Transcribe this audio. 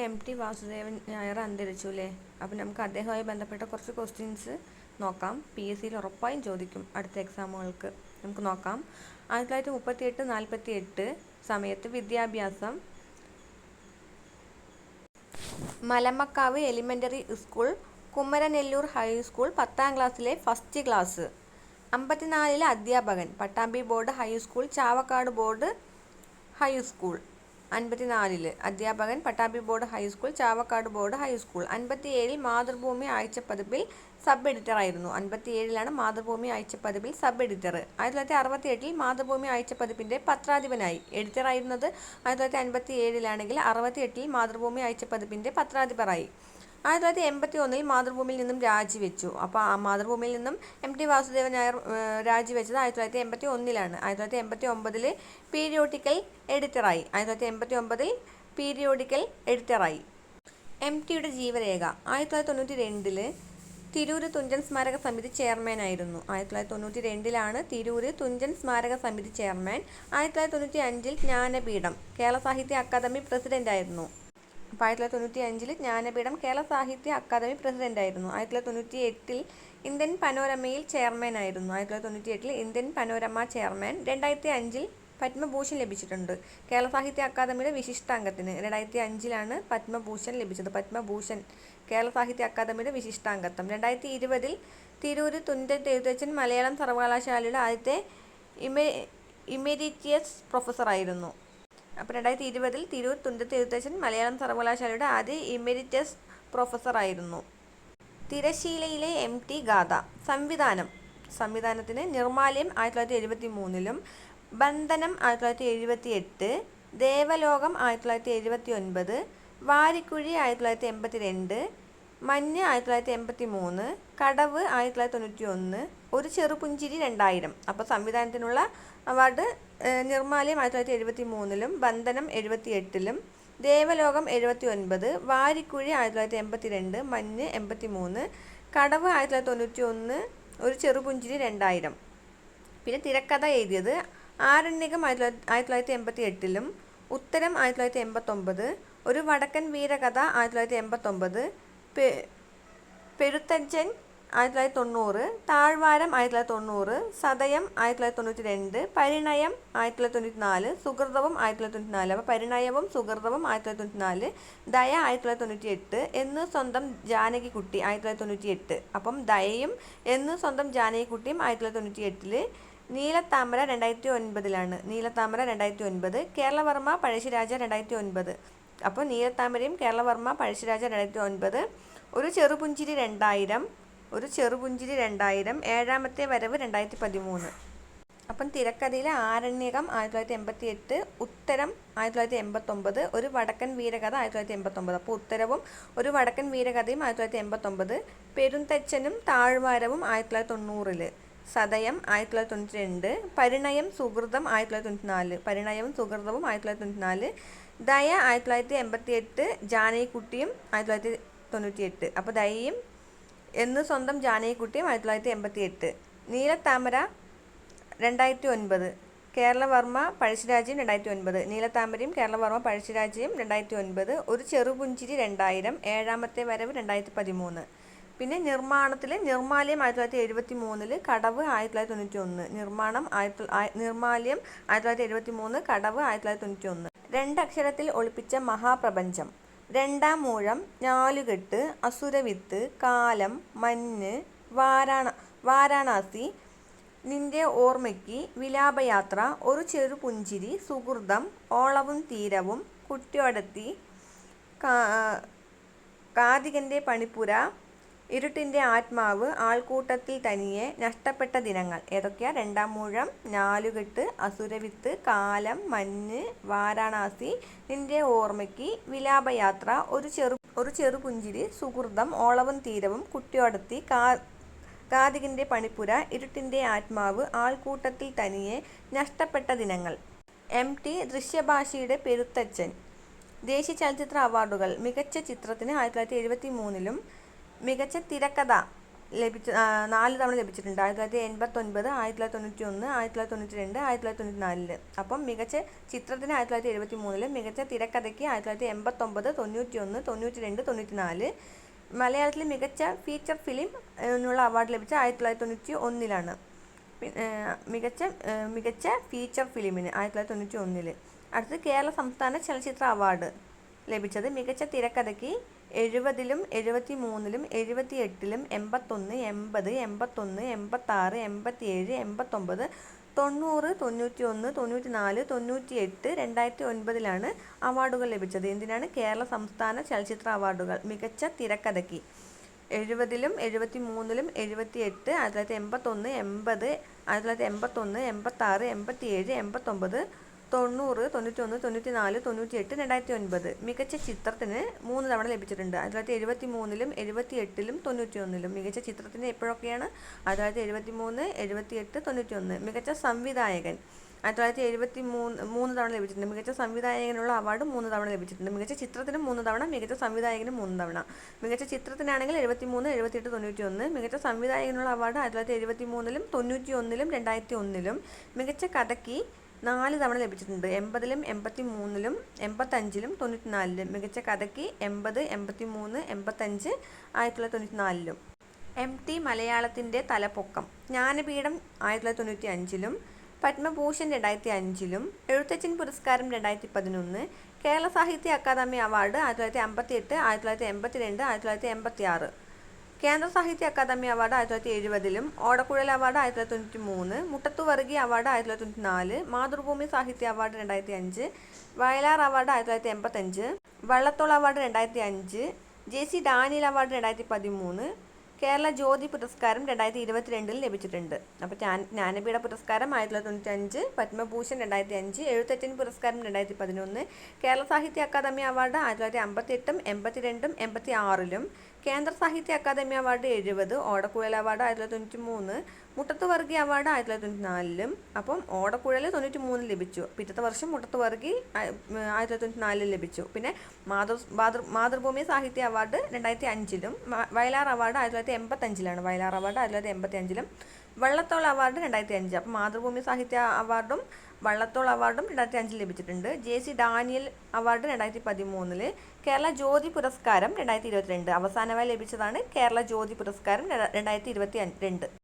M T Vasudevan Nair അന്തരിച്ചു അല്ലേ അപ്പം നമുക്ക് അദ്ദേഹവുമായി ബന്ധപ്പെട്ട കുറച്ച് ക്വസ്റ്റ്യൻസ് നോക്കാം. പി എസ് സിയിൽ ഉറപ്പായും ചോദിക്കും അടുത്ത എക്സാമുകൾക്ക് നമുക്ക് നോക്കാം. ആയിരത്തി തൊള്ളായിരത്തി മുപ്പത്തി എട്ട് നാൽപ്പത്തി എട്ട് സമയത്ത് വിദ്യാഭ്യാസം. Malamakkavu elementary school Kumaranellur high school പത്താം ക്ലാസ്സിലെ ഫസ്റ്റ് ക്ലാസ് അമ്പത്തിനാലിലെ അധ്യാപകൻ Pattambi board high school Chavakkad board high school അൻപത്തിനാലിൽ അധ്യാപകൻ Pattambi board high school Chavakkad board high school. അൻപത്തിയേഴിൽ Mathrubhumi ആഴ്ചപ്പതിപ്പിൽ സബ് എഡിറ്ററായിരുന്നു അൻപത്തിയേഴിലാണ് മാതൃഭൂമി ആഴ്ചപ്പതിപ്പിൽ സബ് എഡിറ്റർ ആയിരത്തി തൊള്ളായിരത്തി അറുപത്തി എട്ടിൽ മാതൃഭൂമി ആഴ്ചപ്പതിപ്പിന്റെ പത്രാധിപനായി. എഡിറ്ററായിരുന്നത് ആയിരത്തി തൊള്ളായിരത്തി അൻപത്തി ഏഴിലാണെങ്കിൽ അറുപത്തി എട്ടിൽ മാതൃഭൂമി ആഴ്ചപ്പതിപ്പിന്റെ പത്രാധിപറായി. ആയിരത്തി തൊള്ളായിരത്തി എൺപത്തി ഒന്നിൽ മാതൃഭൂമിയിൽ നിന്നും രാജിവെച്ചു. അപ്പോൾ ആ മാതൃഭൂമിയിൽ നിന്നും എം ടി വാസുദേവൻ നായർ രാജിവെച്ചത് ആയിരത്തി തൊള്ളായിരത്തി എൺപത്തി ഒന്നിലാണ് ആയിരത്തി തൊള്ളായിരത്തി എൺപത്തി ഒമ്പതിൽ പീരിയോഡിക്കൽ എഡിറ്ററായി. ആയിരത്തി തൊള്ളായിരത്തി എൺപത്തി ഒമ്പതിൽ പീരിയോഡിക്കൽ എഡിറ്ററായി. എം ടിയുടെ ജീവരേഖ. ആയിരത്തി തൊള്ളായിരത്തി തൊണ്ണൂറ്റി രണ്ടിൽ തിരൂര് തുഞ്ചൻ സ്മാരക സമിതി ചെയർമാനായിരുന്നു ആയിരത്തി തൊള്ളായിരത്തി തൊണ്ണൂറ്റി രണ്ടിലാണ് തിരൂര് തുഞ്ചൻ സ്മാരക സമിതി ചെയർമാൻ. ആയിരത്തി തൊള്ളായിരത്തി തൊണ്ണൂറ്റി അഞ്ചിൽ ജ്ഞാനപീഠം കേരള സാഹിത്യ അക്കാദമി പ്രസിഡന്റായിരുന്നു അപ്പോൾ ആയിരത്തി തൊള്ളായിരത്തി തൊണ്ണൂറ്റി അഞ്ചിൽ ജ്ഞാനപീഠം കേരള സാഹിത്യ അക്കാദമി പ്രസിഡന്റായിരുന്നു ആയിരത്തി തൊള്ളായിരത്തി തൊണ്ണൂറ്റി എട്ടിൽ ഇന്ത്യൻ പനോരമയിൽ ചെയർമാൻ ആയിരുന്നു ആയിരത്തി തൊള്ളായിരത്തി തൊണ്ണൂറ്റി എട്ടിൽ ഇന്ത്യൻ പനോരമ ചെയർമാൻ. രണ്ടായിരത്തി അഞ്ചിൽ പത്മഭൂഷൺ ലഭിച്ചിട്ടുണ്ട്. കേരള സാഹിത്യ അക്കാദമിയുടെ വിശിഷ്ടാംഗത്തിന് രണ്ടായിരത്തി അഞ്ചിലാണ് പത്മഭൂഷൺ ലഭിച്ചത്. പത്മഭൂഷൺ കേരള സാഹിത്യ അക്കാദമിയുടെ വിശിഷ്ടാംഗത്വം. രണ്ടായിരത്തി ഇരുപതിൽ തിരൂര് തുഞ്ചൻ എഴുത്തച്ഛൻ മലയാളം സർവകലാശാലയുടെ ആദ്യത്തെ ഇമെ ഇമെരിറ്റിയസ് പ്രൊഫസറായിരുന്നു. അപ്പോൾ രണ്ടായിരത്തി ഇരുപതിൽ തിരൂർ തുഞ്ചത്ത് എഴുത്തച്ഛൻ മലയാളം സർവകലാശാലയുടെ ആദ്യ ഇമെരിറ്റസ് പ്രൊഫസറായിരുന്നു തിരശീലയിലെ എം ടി ഗാഥ. സംവിധാനം. സംവിധാനത്തിന് നിർമാല്യം ആയിരത്തി തൊള്ളായിരത്തി എഴുപത്തി മൂന്നിലും ബന്ധനം ആയിരത്തി തൊള്ളായിരത്തി എഴുപത്തി എട്ട് ദേവലോകം ആയിരത്തി തൊള്ളായിരത്തി എഴുപത്തി ഒൻപത് വാരിക്കുഴി ആയിരത്തി തൊള്ളായിരത്തി എൺപത്തി രണ്ട് മഞ്ഞ് ആയിരത്തി തൊള്ളായിരത്തി എൺപത്തി മൂന്ന് കടവ് ആയിരത്തി തൊള്ളായിരത്തി തൊണ്ണൂറ്റി ഒന്ന് ഒരു ചെറുപുഞ്ചിരി രണ്ടായിരം. അപ്പോൾ സംവിധാനത്തിനുള്ള അവാർഡ് നിർമാലയം ആയിരത്തി തൊള്ളായിരത്തി എഴുപത്തി മൂന്നിലും ബന്ധനം എഴുപത്തി എട്ടിലും ദേവലോകം എഴുപത്തി ഒൻപത് വാരിക്കുഴി ആയിരത്തി തൊള്ളായിരത്തി എൺപത്തി രണ്ട് മഞ്ഞ് എൺപത്തി മൂന്ന് കടവ് ആയിരത്തി തൊള്ളായിരത്തി തൊണ്ണൂറ്റി ഒന്ന് ഒരു ചെറുപുഞ്ചിരി രണ്ടായിരം. പിന്നെ തിരക്കഥ എഴുതിയത് ആരണ്യകം ആയിരത്തി ആയിരത്തി തൊള്ളായിരത്തി എൺപത്തി എട്ടിലും ഉത്തരം ആയിരത്തി തൊള്ളായിരത്തി എൺപത്തൊമ്പത് ഒരു വടക്കൻ വീരകഥ ആയിരത്തി തൊള്ളായിരത്തി എൺപത്തൊമ്പത് പെ പെരുത്തച്ഛൻ ആയിരത്തി തൊള്ളായിരത്തി തൊണ്ണൂറ് താഴ്വാരം ആയിരത്തി തൊള്ളായിരത്തി തൊണ്ണൂറ് സതയം ആയിരത്തി തൊള്ളായിരത്തി തൊണ്ണൂറ്റി രണ്ട് പരിണയം ആയിരത്തി തൊള്ളായിരത്തി തൊണ്ണൂറ്റി നാല് സുഹൃതവും ആയിരത്തി തൊള്ളായിരത്തി തൊണ്ണൂറ്റി നാല്. അപ്പോൾ പരിണയവും സുഹൃതവും ആയിരത്തി തൊള്ളായിരത്തി തൊണ്ണൂറ്റി നാല് ദയ ആയിരത്തി തൊള്ളായിരത്തി തൊണ്ണൂറ്റി എട്ട് എന്ന് സ്വന്തം ജാനകിക്കുട്ടി ആയിരത്തി തൊള്ളായിരത്തി തൊണ്ണൂറ്റി എട്ട്. അപ്പം ദയയും എന്ന് സ്വന്തം ജാനകിക്കുട്ടിയും ആയിരത്തി തൊള്ളായിരത്തി തൊണ്ണൂറ്റി എട്ടിൽ നീലത്താമര രണ്ടായിരത്തി ഒൻപതിലാണ്. നീലത്താമര രണ്ടായിരത്തി ഒൻപത് കേരളവർമ്മ പഴശ്ശിരാജ രണ്ടായിരത്തി ഒൻപത്. അപ്പോൾ നീലത്താമരയും കേരളവർമ്മ പഴശ്ശിരാജ രണ്ടായിരത്തി ഒൻപത് ഒരു ചെറുപുഞ്ചിരി രണ്ടായിരം. ഒരു ചെറുപുഞ്ചിരി രണ്ടായിരം. ഏഴാമത്തെ വരവ് രണ്ടായിരത്തി പതിമൂന്ന് അപ്പം തിരക്കഥയിലെ ആരണ്യകം ആയിരത്തി തൊള്ളായിരത്തി എൺപത്തി എട്ട് ഉത്തരം ആയിരത്തി തൊള്ളായിരത്തി എൺപത്തൊമ്പത് ഒരു വടക്കൻ വീരകഥ ആയിരത്തി തൊള്ളായിരത്തി എൺപത്തൊമ്പത് അപ്പോൾ ഉത്തരവും ഒരു വടക്കൻ വീരകഥയും ആയിരത്തി തൊള്ളായിരത്തി എൺപത്തൊമ്പത് പെരുന്തച്ചനും താഴ്വാരവും ആയിരത്തി തൊള്ളായിരത്തി തൊണ്ണൂറിൽ സതയം ആയിരത്തി തൊള്ളായിരത്തി തൊണ്ണൂറ്റി രണ്ട് പരിണയം സുഹൃതം ആയിരത്തി തൊള്ളായിരത്തി തൊണ്ണൂറ്റി നാല് പരിണയവും സുഹൃതവും ആയിരത്തി തൊള്ളായിരത്തി തൊണ്ണൂറ്റി നാല് ദയ ആയിരത്തി തൊള്ളായിരത്തി എൺപത്തി എട്ട് ജാനകിക്കുട്ടിയും ആയിരത്തി തൊള്ളായിരത്തി തൊണ്ണൂറ്റി എട്ട് അപ്പോൾ ദയയും എന്ന് സ്വന്തം ജാനകിക്കുട്ടിയും ആയിരത്തി തൊള്ളായിരത്തി എൺപത്തി എട്ട് നീലത്താമര രണ്ടായിരത്തി ഒൻപത് കേരളവർമ്മ പഴശ്ശിരാജയും രണ്ടായിരത്തി ഒൻപത് നീലത്താമരയും കേരളവർമ്മ പഴശ്ശിരാജയും രണ്ടായിരത്തി ഒൻപത് ഒരു ചെറുപുഞ്ചിരി രണ്ടായിരം. ഏഴാമത്തെ വരവ് രണ്ടായിരത്തി പതിമൂന്ന് പിന്നെ നിർമ്മാണത്തിൽ നിർമാലയം ആയിരത്തി തൊള്ളായിരത്തി എഴുപത്തി മൂന്നിൽ കടവ് ആയിരത്തി തൊള്ളായിരത്തി തൊണ്ണൂറ്റി ഒന്ന് നിർമ്മാണം ആയിരത്തി നിർമാലയം ആയിരത്തി തൊള്ളായിരത്തി എഴുപത്തി മൂന്ന് കടവ് ആയിരത്തി തൊള്ളായിരത്തി തൊണ്ണൂറ്റി ഒന്ന് രണ്ടക്ഷരത്തിൽ ഒളിപ്പിച്ച മഹാപ്രപഞ്ചം. രണ്ടാം മൂഴം ഞാലുകെട്ട് അസുരവിത്ത് കാലം മഞ്ഞ് വാരാണ വാരാണാസി നിന്റെ ഓർമ്മയ്ക്ക് വിലാപയാത്ര ഒരു ചെറു പുഞ്ചിരി സുഹൃതം ഓളവും തീരവും കുട്ടിയോടത്തി കാതികന്റെ പണിപ്പുര ഇരുട്ടിന്റെ ആത്മാവ് ആൾക്കൂട്ടത്തിൽ തനിയെ നഷ്ടപ്പെട്ട ദിനങ്ങൾ. ഏതൊക്കെയാ? രണ്ടാം മൂഴം നാലുകെട്ട് അസുരവിത്ത് കാലം മഞ്ഞ് വാരാണാസി നിന്റെ ഓർമ്മയ്ക്ക് വിലാപയാത്ര ഒരു ചെറു ഒരു ചെറുപുഞ്ചിരി സുഹൃതം ഓളവും തീരവും കുട്ടിയോടത്തി കാ കാതികിന്റെ പണിപ്പുര ഇരുട്ടിന്റെ ആത്മാവ് ആൾക്കൂട്ടത്തിൽ തനിയെ നഷ്ടപ്പെട്ട ദിനങ്ങൾ. എം. ടി. ദൃശ്യഭാഷയുടെ പെരുത്തച്ഛൻ. ദേശീയ ചലച്ചിത്ര അവാർഡുകൾ. മികച്ച ചിത്രത്തിന് ആയിരത്തി തൊള്ളായിരത്തി എഴുപത്തി മൂന്നിലും മികച്ച തിരക്കഥ ലഭിച്ച നാല് തവണ ലഭിച്ചിട്ടുണ്ട്. ആയിരത്തി തൊള്ളായിരത്തി എൺപത്തൊൻപത് ആയിരത്തി തൊള്ളായിരത്തി തൊണ്ണൂറ്റി ഒന്ന് ആയിരത്തി തൊള്ളായിരത്തി തൊണ്ണൂറ്റി രണ്ട് ആയിരത്തി തൊള്ളായിരത്തി തൊണ്ണൂറ്റി നാലിൽ. അപ്പം മികച്ച ചിത്രത്തിന് ആയിരത്തി തൊള്ളായിരത്തി എഴുപത്തി മൂന്നിൽ മികച്ച തിരക്കഥയ്ക്ക് ആയിരത്തി തൊള്ളായിരത്തി എൺപത്തൊമ്പത് തൊണ്ണൂറ്റി ഒന്ന് തൊണ്ണൂറ്റി രണ്ട് തൊണ്ണൂറ്റി നാല് മലയാളത്തിൽ മികച്ച ഫീച്ചർ ഫിലിം എന്നുള്ള അവാർഡ് ലഭിച്ച ആയിരത്തി തൊള്ളായിരത്തി തൊണ്ണൂറ്റി ഒന്നിലാണ് മികച്ച മികച്ച ഫീച്ചർ ഫിലിമിന് ആയിരത്തി തൊള്ളായിരത്തി തൊണ്ണൂറ്റി ഒന്നിൽ അടുത്തത് കേരള സംസ്ഥാന ചലച്ചിത്ര അവാർഡ് ലഭിച്ചത് മികച്ച തിരക്കഥയ്ക്ക് എഴുപതിലും എഴുപത്തി മൂന്നിലും എഴുപത്തി എട്ടിലും എൺപത്തൊന്ന് എൺപത് എൺപത്തൊന്ന് എൺപത്താറ് എൺപത്തിയേഴ് എൺപത്തൊമ്പത് തൊണ്ണൂറ് തൊണ്ണൂറ്റി ഒന്ന് തൊണ്ണൂറ്റി നാല് തൊണ്ണൂറ്റി എട്ട് രണ്ടായിരത്തി ഒൻപതിലാണ് അവാർഡുകൾ ലഭിച്ചത്. എന്തിനാണ്? കേരള സംസ്ഥാന ചലച്ചിത്ര അവാർഡുകൾ. മികച്ച തിരക്കഥയ്ക്ക്. എഴുപതിലും എഴുപത്തി മൂന്നിലും എഴുപത്തി എട്ട് ആയിരത്തി തൊള്ളായിരത്തി എൺപത്തൊന്ന് എൺപത് ആയിരത്തി തൊള്ളായിരത്തി എൺപത്തൊന്ന് എൺപത്താറ് എൺപത്തിയേഴ് എൺപത്തൊമ്പത് തൊണ്ണൂറ് തൊണ്ണൂറ്റൊന്ന് തൊണ്ണൂറ്റി നാല് തൊണ്ണൂറ്റി എട്ട് രണ്ടായിരത്തി ഒൻപത് മികച്ച ചിത്രത്തിന് മൂന്ന് തവണ ലഭിച്ചിട്ടുണ്ട്. ആയിരത്തി തൊള്ളായിരത്തി എഴുപത്തി മൂന്നിലും എഴുപത്തി എട്ടിലും തൊണ്ണൂറ്റി ഒന്നിലും മികച്ച ചിത്രത്തിന് എപ്പോഴൊക്കെയാണ്? ആയിരത്തി തൊള്ളായിരത്തി എഴുപത്തി മൂന്ന് എഴുപത്തി എട്ട് തൊണ്ണൂറ്റി ഒന്ന് മികച്ച സംവിധായകൻ. ആയിരത്തി തൊള്ളായിരത്തി എഴുപത്തി മൂന്ന് മൂന്ന് തവണ ലഭിച്ചിട്ടുണ്ട്. മികച്ച സംവിധായകനുള്ള അവാർഡ് മൂന്ന് തവണ ലഭിച്ചിട്ടുണ്ട്. മികച്ച ചിത്രത്തിനും മൂന്ന് തവണ മികച്ച സംവിധായകനും മൂന്ന് തവണ. മികച്ച ചിത്രത്തിനാണെങ്കിൽ എഴുപത്തി മൂന്ന് എഴുപത്തിയെട്ട് തൊണ്ണൂറ്റി ഒന്ന് മികച്ച സംവിധായകനുള്ള അവാർഡ് ആയിരത്തി തൊള്ളായിരത്തി എഴുപത്തി മൂന്നിലും തൊണ്ണൂറ്റി ഒന്നിലും രണ്ടായിരത്തി ഒന്നിലും മികച്ച കഥയ്ക്ക് നാല് തവണ ലഭിച്ചിട്ടുണ്ട്. എൺപതിലും എൺപത്തി മൂന്നിലും എൺപത്തഞ്ചിലും തൊണ്ണൂറ്റി നാലിലും മികച്ച കഥയ്ക്ക് എൺപത് എൺപത്തി മൂന്ന് എൺപത്തഞ്ച് ആയിരത്തി തൊള്ളായിരത്തി തൊണ്ണൂറ്റി നാലിലും എം ടി മലയാളത്തിന്റെ തലപ്പൊക്കം. ജ്ഞാനപീഠം ആയിരത്തി തൊള്ളായിരത്തി തൊണ്ണൂറ്റി അഞ്ചിലും പത്മഭൂഷൺ രണ്ടായിരത്തി അഞ്ചിലും എഴുത്തച്ഛൻ പുരസ്കാരം രണ്ടായിരത്തി പതിനൊന്ന് കേരള സാഹിത്യ അക്കാദമി അവാർഡ് ആയിരത്തി തൊള്ളായിരത്തി അമ്പത്തി എട്ട് ആയിരത്തി തൊള്ളായിരത്തി എൺപത്തി രണ്ട് ആയിരത്തി തൊള്ളായിരത്തി എൺപത്തി ആറ് കേന്ദ്ര സാഹിത്യ അക്കാദമി അവാർഡ് ആയിരത്തി തൊള്ളായിരത്തി എഴുപതിലും ഓടക്കുഴൽ അവാർഡ് ആയിരത്തി തൊള്ളായിരത്തി തൊണ്ണൂറ്റി മൂന്ന് മുട്ടത്തു വർഗീയ അവാർഡ് ആയിരത്തി തൊള്ളായിരത്തി തൊണ്ണൂറ്റി നാല് മാതൃഭൂമി സാഹിത്യ അവാർഡ് രണ്ടായിരത്തി അഞ്ച് വയലാർ അവാർഡ് ആയിരത്തി തൊള്ളായിരത്തി എൺപത്തഞ്ച് വള്ളത്തോൾ അവാർഡ് രണ്ടായിരത്തി അഞ്ച് ജെ സി ഡാനിയൽ അവാർഡ് രണ്ടായിരത്തി പതിമൂന്ന് കേരള ജ്യോതി പുരസ്കാരം രണ്ടായിരത്തി ഇരുപത്തിരണ്ടിൽ ലഭിച്ചിട്ടുണ്ട്. അപ്പോൾ ജ്ഞാന ജ്ഞാനപീഠ പുരസ്കാരം ആയിരത്തി തൊള്ളായിരത്തി തൊണ്ണൂറ്റി അഞ്ച് പത്മഭൂഷൺ രണ്ടായിരത്തി അഞ്ച് എഴുത്തച്ഛൻ പുരസ്കാരം രണ്ടായിരത്തി പതിനൊന്ന് കേരള സാഹിത്യ അക്കാദമി അവാർഡ് ആയിരത്തി തൊള്ളായിരത്തി അമ്പത്തി എട്ടും എൺപത്തിരണ്ടും എൺപത്തി ആറിലും കേന്ദ്ര സാഹിത്യ അക്കാദമി അവാർഡ് എഴുപത് ഓടക്കുഴൽ അവാർഡ് ആയിരത്തി തൊള്ളായിരത്തി തൊണ്ണൂറ്റി മൂന്ന് മുട്ടത്തുവർഗി അവാർഡ് ആയിരത്തി തൊള്ളായിരത്തി തൊണ്ണൂറ്റി നാലിലും അപ്പം ഓടക്കുഴൽ തൊണ്ണൂറ്റി മൂന്നിൽ ലഭിച്ചു. പിറ്റത്തെ വർഷം മുട്ടത്തുവർഗി ആയിരത്തി തൊള്ളായിരത്തി തൊണ്ണൂറ്റി നാലിൽ ലഭിച്ചു. പിന്നെ മാതൃ മാതൃ മാതൃഭൂമി സാഹിത്യ അവാർഡ് രണ്ടായിരത്തി അഞ്ചിലും വയലാർ അവാർഡ് ആയിരത്തി തൊള്ളായിരത്തി എൺപത്തഞ്ചിലാണ് വയലാർ അവാർഡ് ആയിരത്തി തൊള്ളായിരത്തി എൺപത്തി അഞ്ചിലും വള്ളത്തോൾ അവാർഡ് രണ്ടായിരത്തി അഞ്ച് അപ്പം മാതൃഭൂമി സാഹിത്യ അവാർഡും വള്ളത്തോൾ അവാർഡും രണ്ടായിരത്തി അഞ്ചിൽ ലഭിച്ചിട്ടുണ്ട്. ജെ സി ഡാനിയൽ അവാർഡ് രണ്ടായിരത്തി പതിമൂന്നിൽ കേരള ജ്യോതി പുരസ്കാരം രണ്ടായിരത്തി ഇരുപത്തിരണ്ട് അവസാനമായി ലഭിച്ചതാണ് കേരള ജ്യോതി പുരസ്കാരം രണ്ടായിരത്തി ഇരുപത്തി രണ്ട്.